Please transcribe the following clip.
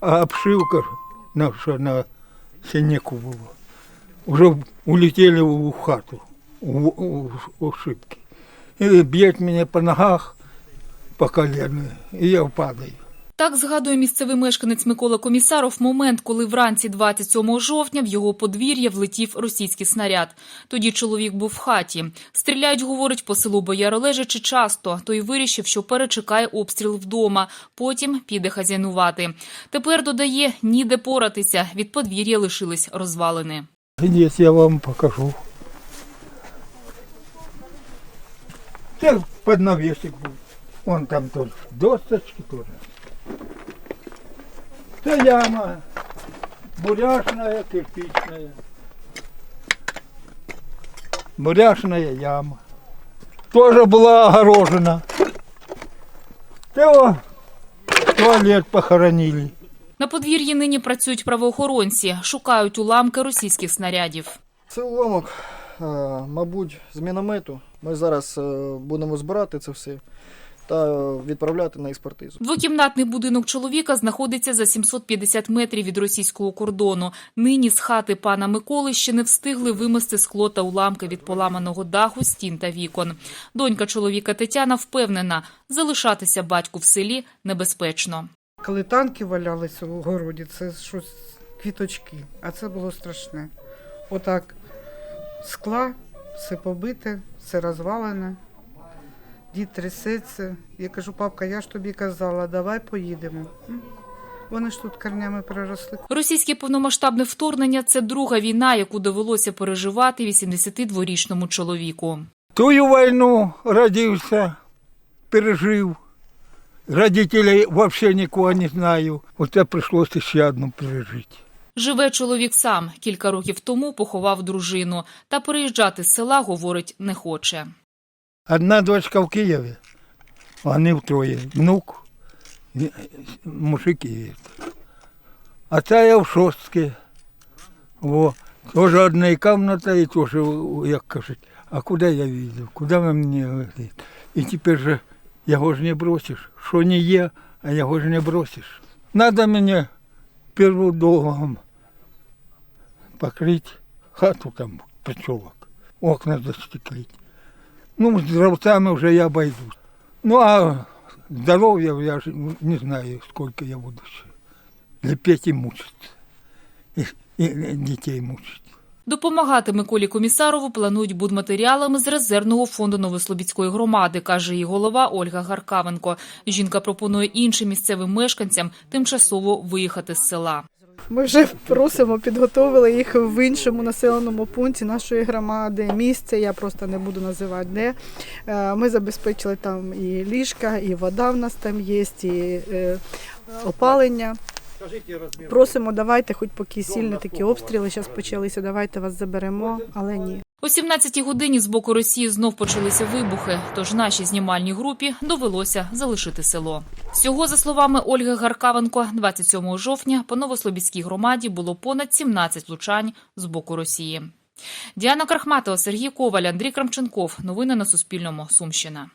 а обшивка наша на синяку була. Уже улетели в хату, в, в, ошибки. И бьет меня по ногах, по колено, и я падаю. Так згадує місцевий мешканець Микола Комісаров момент, коли вранці 27 жовтня в його подвір'я влетів російський снаряд. Тоді чоловік був в хаті. Стріляють, говорить, по селу Бояролежичі часто. Той вирішив, що перечекає обстріл вдома, потім піде хазяйнувати. Тепер додає, ніде поратися. Від подвір'я лишились розвалини. Здесь я вам покажу. Это под навесик был. Вон там тоже досточки тоже. Это яма. Буряшная, кирпичная. Буряшная яма. Тоже была огорожена. То туалет похоронили. На подвір'ї нині працюють правоохоронці, шукають уламки російських снарядів. Це уламок, мабуть, з міномету. Ми зараз е, будемо збирати це все та відправляти на експертизу. Двокімнатний будинок чоловіка знаходиться за 750 метрів від російського кордону. Нині з хати пана Миколи ще не встигли вимести скло та уламки від поламаного даху, стін та вікон. Донька чоловіка Тетяна впевнена, залишатися батьку в селі небезпечно. Коли танки валялися у городі, це щось квіточки, а це було страшне. Отак скла, все побите, все розвалене. Дід трясеться. Я кажу, папка, я ж тобі казала, давай поїдемо. Вони ж тут корнями приросли. Російське повномасштабне вторгнення це друга війна, яку довелося переживати 82-річному чоловіку. Тую войну родился, пережил. Родителей вообще никого не знаю. Вот это пришлось еще одну пережить. Живе чоловік сам. Кілька років тому поховав дружину. Та переїжджати з села, говорить, не хоче. Одна дочка в Киеве, они втрое. Внук, и- мужик и это. А та я в Шостке. Во. Тоже одна комната, и тоже, як кажуть, а куда я видел, куда вы мне говорит? И теперь же его же не бросишь. Что не я, а его же не бросишь. Надо мне первым долгом покрыть хату там, поселок, окна застеклить. Ну, с дровцами уже я обойдусь. Ну, а здоровья я же не знаю, сколько я буду еще. Лепеть и мучиться. И, и детей мучить. Допомагати Миколі Комісарову планують будматеріалами з резервного фонду Новослобідської громади, каже її голова Ольга Гаркавенко. Жінка пропонує іншим місцевим мешканцям тимчасово виїхати з села. Ми вже просимо, підготовили їх в іншому населеному пункті нашої громади. Місце я просто не буду називати де. Е, Ми забезпечили там і ліжка, і вода в нас там є, і е, опалення. Просимо, давайте, хоч поки сильні такі обстріли зараз почалися, давайте вас заберемо, але ні. О 17-й годині з боку Росії знов почалися вибухи, тож нашій знімальній групі довелося залишити село. Всього, за словами Ольги Гаркавенко, 27 жовтня по Новослобідській громаді було понад 17 влучань з боку Росії. Діана Крахматова, Сергій Коваль, Андрій Крамченков. Новини на Суспільному. Сумщина.